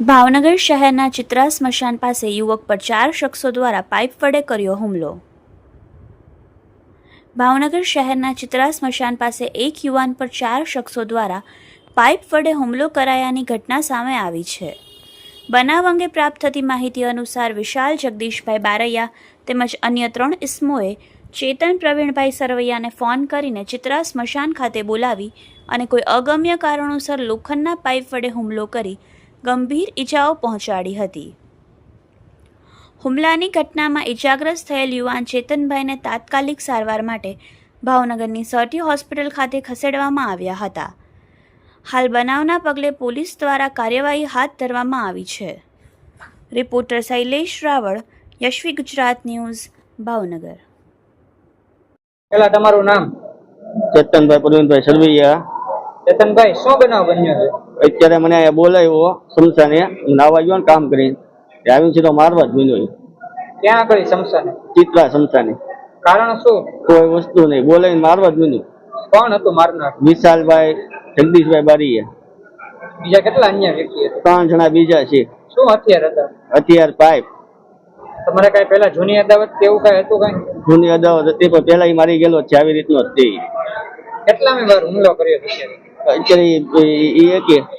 ભાવનગર શહેરના ચિત્રા સ્મશાન પાસે યુવક પર ચાર શખ્સો દ્વારા પાઇપ વડે કર્યો હુમલો. ભાવનગર શહેરના ચિત્રા સ્મશાન પાસે એક યુવાન પર ચાર શખ્સો દ્વારા પાઇપ વડે હુમલો કરાયાની ઘટના સામે આવી છે. બનાવ અંગે પ્રાપ્ત થતી માહિતી અનુસાર વિશાલ જગદીશભાઈ બારૈયા તેમજ અન્ય ત્રણ ઇસમોએ ચેતન પ્રવીણભાઈ સરવૈયાને ફોન કરીને ચિત્રા સ્મશાન ખાતે બોલાવી અને કોઈ અગમ્ય કારણોસર લોખંડના પાઇપ વડે હુમલો કરી ગંભીર ઈજાઓ પહોંચાડી હતી. હુમલાની ઘટનામાં ઈજાગ્રસ્ત થયેલ યુવાન ચેતનભાઈને તાત્કાલિક સારવાર માટે ભાવનગરની સર્ટી હોસ્પિટલ ખાતે ખસેડવામાં આવ્યા હતા. હાલ બનાવના પગલે પોલીસ દ્વારા કાર્યવાહી હાથ ધરવામાં આવી છે. Reporter Shailesh Raval, Yashvi Gujarat news, Bhavnagar. પેલા તમારું નામ? ચેતનભાઈ પ્રવીણભાઈ સરવૈયા. ચેતનભાઈ શું બનાવ બન્યો છે? અત્યારે મને અહીંયા બોલાવ્યો સમસાને નાવા ગયો ને કામ કરીને. આવ્યું આવીને સીધો મારવા જ બન્યો ક્યાં આગળ સમસાને ચિત્રા સમસાને કારણ શું? કોઈ વસ્તુ નહીં બોલાવીને મારવા જ બન્યું કોણ હતું મારનાર? વિશાલભાઈ જગદીશભાઈ બારીયા. બીજા કેટલા અન્ય વ્યક્તિ હતા? ત્રણ જણા બીજા છે. શું હથિયાર હતા? હથિયાર પાઇપ. તમારે કઈ પેલા જૂની અદાવત કે એવું કઈ હતું કઈ? જૂની અદાવત હતી પણ પેલા મારી ગયેલો છે આવી રીતનો જ તે. કેટલામી વાર હુમલો કર્યો અત્યારે? એ કે